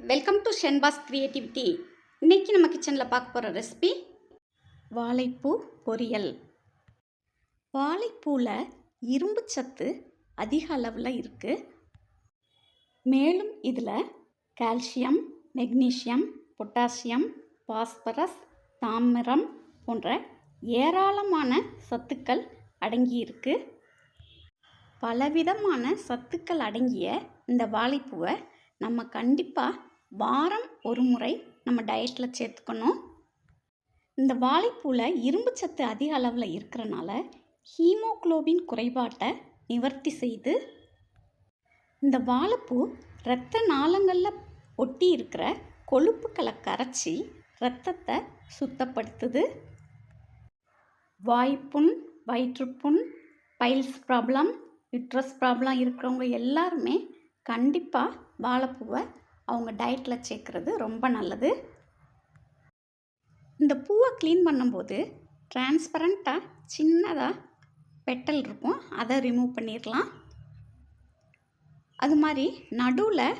Welcome to Shenba's creativity இன்றைக்கி நம்ம கிச்சனில் பார்க்க போகிற ரெசிபி வாழைப்பூ பொரியல். வாழைப்பூவில் இரும்பு சத்து அதிக அளவில் இருக்குது மேலும் இதில் கால்சியம் மெக்னீஷியம் பொட்டாசியம் பாஸ்பரஸ் தாமிரம் போன்ற ஏராளமான சத்துக்கள் அடங்கியிருக்கு பலவிதமான சத்துக்கள் அடங்கிய இந்த வாழைப்பூவை நம்ம கண்டிப்பாக வாரம் ஒரு முறை நம்ம டயட்டில் சேர்த்துக்கணும். இந்த வாழைப்பூவில் இரும்பு சத்து அதிக அளவில் இருக்கிறனால ஹீமோகுளோபின் குறைபாட்டை நிவர்த்தி செய்து இந்த வாழைப்பூ இரத்த நாளங்களில் ஒட்டி இருக்கிற கொழுப்புக்களை கரைச்சி இரத்தத்தை சுத்தப்படுத்துது. வாய்ப்புண் வயிற்றுப்புண் பைல்ஸ் ப்ராப்ளம் யுட்ரஸ் ப்ராப்ளம் இருக்கிறவங்க எல்லாருமே கண்டிப்பாக வாழைப்பூவை அவங்க டயட்டில் சேர்க்குறது ரொம்ப நல்லது. இந்த பூவை க்ளீன் பண்ணும்போது டிரான்ஸ்பரண்ட்டாக சின்னதாக பெட்டல் இருக்கும். அதை ரிமூவ் பண்ணிடலாம். அது மாதிரி நடுவில்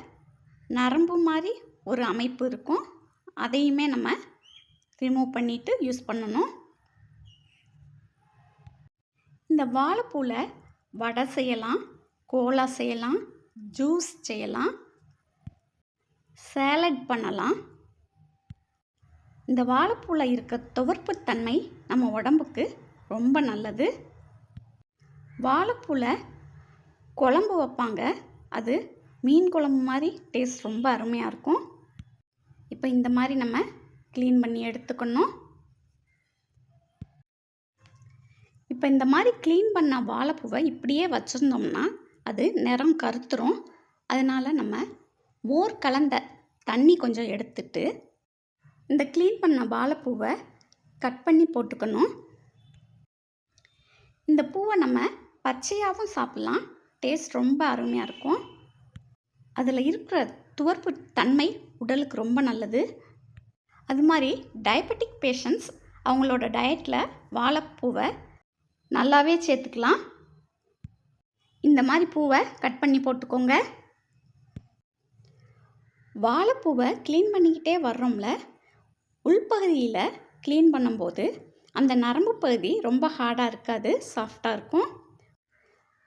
நரம்பு மாதிரி ஒரு அமைப்பு இருக்கும். அதையுமே நம்ம ரிமூவ் பண்ணிவிட்டு யூஸ் பண்ணணும். இந்த வாழைப்பூவில் வடை செய்யலாம் கோலா செய்யலாம் ஜூஸ் செய்யலாம். சேலட் பண்ணலாம். இந்த வாழைப்பூவில் இருக்க துவர்ப்புத்தன்மை நம்ம உடம்புக்கு ரொம்ப நல்லது. வாழைப்பூவில் குழம்பு வைப்பாங்க. அது மீன் குழம்பு மாதிரி டேஸ்ட் ரொம்ப அருமையாக இருக்கும். இப்போ இந்த மாதிரி நம்ம க்ளீன் பண்ணி எடுத்துக்கணும். இப்போ இந்த மாதிரி க்ளீன் பண்ண வாழைப்பூவை இப்படியே வச்சுருந்தோம்னா அது நிறம் கருத்துரும். அதனால் நம்ம மோர் கலந்த தண்ணி கொஞ்சம் எடுத்துட்டு இந்த க்ளீன் பண்ண வாழைப்பூவை கட் பண்ணி போட்டுக்கணும். இந்த பூவை நம்ம பச்சையாகவும் சாப்பிட்லாம். டேஸ்ட் ரொம்ப அருமையாக இருக்கும். அதில் இருக்கிற துவர்ப்பு தன்மை உடலுக்கு ரொம்ப நல்லது. அது மாதிரி டயபெட்டிக் பேஷண்ட்ஸ் அவங்களோட டயட்டில் வாழைப்பூவை நல்லாவே சேர்த்துக்கலாம். இந்த மாதிரி பூவை கட் பண்ணி போட்டுக்கோங்க. வாழைப்பூவை க்ளீன் பண்ணிக்கிட்டே வர்றோம்ல உள்பகுதியில் க்ளீன் பண்ணும்போது அந்த நரம்பு பகுதி ரொம்ப ஹார்டாக இருக்காது சாஃப்டாக இருக்கும்.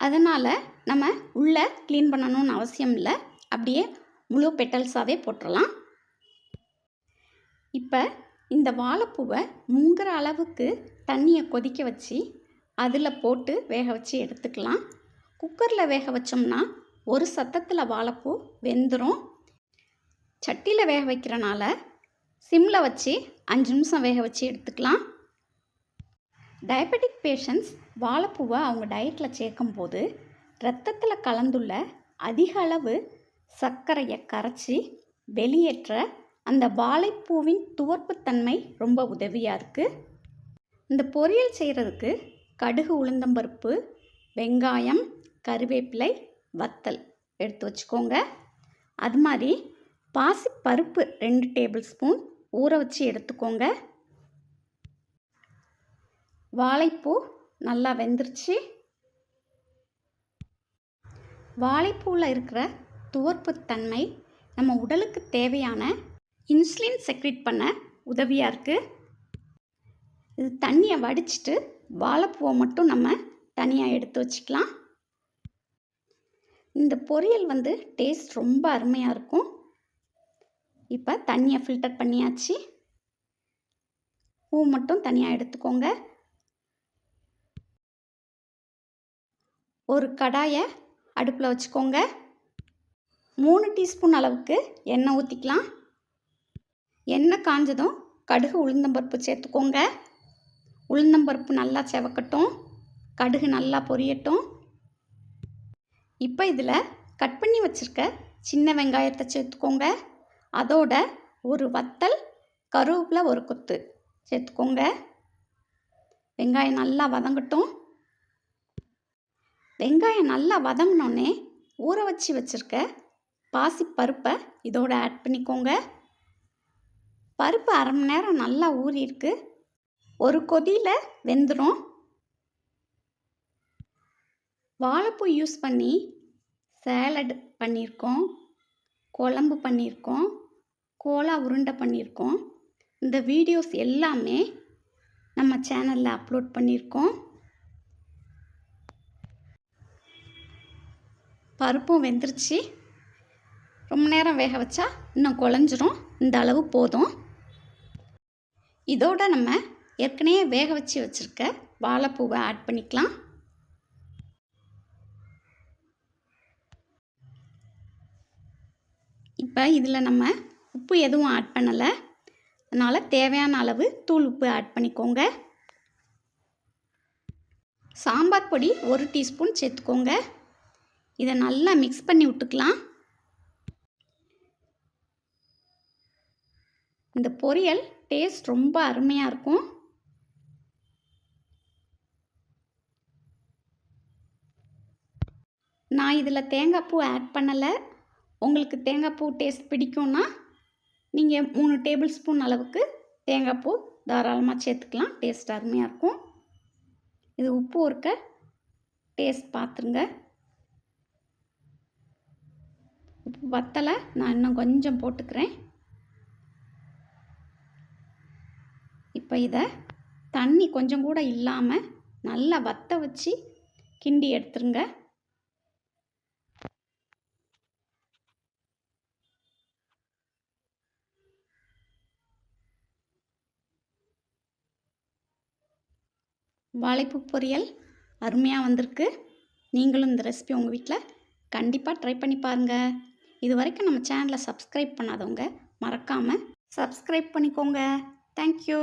அதனால் நம்ம உள்ளே க்ளீன் பண்ணணும்னு அவசியம் இல்லை அப்படியே முழு பெட்டல்ஸாகவே போட்டுடலாம் இப்போ இந்த வாழைப்பூவை முங்குற அளவுக்கு தண்ணியை கொதிக்க வச்சு அதில் போட்டு வேக வச்சு எடுத்துக்கலாம். குக்கரில் வேக வச்சோம்னா ஒரு சத்தத்தில் வாழைப்பூ வெந்துடும் சட்டியில் வேக வைக்கிறனால சிம்மில் வச்சு அஞ்சு நிமிஷம் வேக வச்சு எடுத்துக்கலாம். டயபெட்டிக் பேஷண்ட்ஸ் வாழைப்பூவை அவங்க டயட்டில் சேர்க்கும்போது ரத்தத்தில் கலந்துள்ள அதிக அளவு சர்க்கரையை கரைச்சி வெளியேற்ற அந்த வாழைப்பூவின் துவர்ப்புத்தன்மை ரொம்ப உதவியாக இருக்குது இந்த பொரியல் செய்கிறதுக்கு கடுகு உளுந்தம்பருப்பு வெங்காயம் கருவேப்பிலை வத்தல் எடுத்து வச்சுக்கோங்க. அது மாதிரி பாசி பருப்பு ரெண்டு டேபிள் ஸ்பூன். ஊற வச்சு எடுத்துக்கோங்க. வாழைப்பூ நல்லா வெந்துருச்சு. வாழைப்பூவில் இருக்கிற துவர்ப்பு தன்மை நம்ம உடலுக்கு தேவையான இன்சுலின் செக்ரிட் பண்ண உதவியாக இருக்குது இது தண்ணியை வடிச்சிட்டு வாழைப்பூவை மட்டும் நம்ம தனியாக எடுத்து வச்சுக்கலாம். இந்த பொரியல் வந்து டேஸ்ட் ரொம்ப அருமையாக இருக்கும். இப்போ தண்ணியை ஃபில்டர் பண்ணியாச்சு. பூ மட்டும் தனியாக எடுத்துக்கோங்க. ஒரு கடாயை அடுப்பில் வச்சுக்கோங்க. மூணு டீஸ்பூன் அளவுக்கு எண்ணெய் ஊற்றிக்கலாம் எண்ணெய் காஞ்சதும் கடுகு உளுந்தம்பருப்பு சேர்த்துக்கோங்க. உளுந்தம்பருப்பு நல்லா செவக்கட்டும். கடுகு நல்லா பொரியட்டும். இப்போ இதில் கட் பண்ணி வச்சுருக்க சின்ன வெங்காயத்தை சேர்த்துக்கோங்க. அதோட ஒரு வத்தல் கருவேப்பில ஒரு கொத்து. சேர்த்துக்கோங்க. வெங்காயம் நல்லா வதங்கட்டும். வெங்காயம் நல்லா வதங்கினோடனே ஊற வச்சு வச்சுருக்க பாசி பருப்பை இதோட ஆட் பண்ணிக்கோங்க. பருப்பு அரை மணி நேரம் நல்லா ஊறியிருக்கு. ஒரு கொதியில் வெந்துடும் வாழைப்பூ யூஸ் பண்ணி சேலட் பண்ணியிருக்கோம். குழம்பு பண்ணியிருக்கோம். கோலா உருண்டை பண்ணியிருக்கோம். இந்த வீடியோஸ் எல்லாமே நம்ம சேனலில் அப்லோட் பண்ணியிருக்கோம். பருப்பும் வெந்துருச்சு. ரொம்ப நேரம் வேக வச்சா இன்னும் குழஞ்சிரும். இந்த அளவு போதும். இதோட நம்ம ஏற்கனவே வேக வச்சு வச்சுருக்க வாழைப்பூவை ஆட் பண்ணிக்கலாம். இப்போ இதில் நம்ம உப்பு எதுவும் ஆட் பண்ணலை. அதனால் தேவையான அளவு தூள் உப்பு ஆட் பண்ணிக்கோங்க. சாம்பார் பொடி ஒரு டீஸ்பூன் சேர்த்துக்கோங்க. இதை நல்லா மிக்ஸ் பண்ணி விட்டுக்கலாம். இந்த பொரியல் டேஸ்ட் ரொம்ப அருமையாக இருக்கும். நான் இதில் தேங்காய் பூ ஆட் பண்ணலை. உங்களுக்கு தேங்காய் பூ டேஸ்ட் பிடிக்கும்னா நீங்கள் மூணு டேபிள் ஸ்பூன் அளவுக்கு தேங்காய் பூ தாராளமாக சேர்த்துக்கலாம். டேஸ்ட் அருமையாக இருக்கும். இது உப்பு இருக்க டேஸ்ட் பார்த்துருங்க உப்பு வத்தலை நான் இன்னும் கொஞ்சம் போட்டுக்கிறேன். இப்போ இதை தண்ணி கொஞ்சம் கூட இல்லாமல் நல்லா வத்த வச்சு கிண்டி எடுத்துருங்க. வாழைப்பூ பொரியல் அருமையாக வந்திருக்கு. நீங்களும் இந்த ரெசிபி உங்கள் வீட்டில் கண்டிப்பாக ட்ரை பண்ணி பாருங்கள் இது வரைக்கும் நம்ம சேனலை சப்ஸ்கிரைப் பண்ணாதவங்க மறக்காமல் சப்ஸ்கிரைப் பண்ணிக்கோங்க. தேங்க்யூ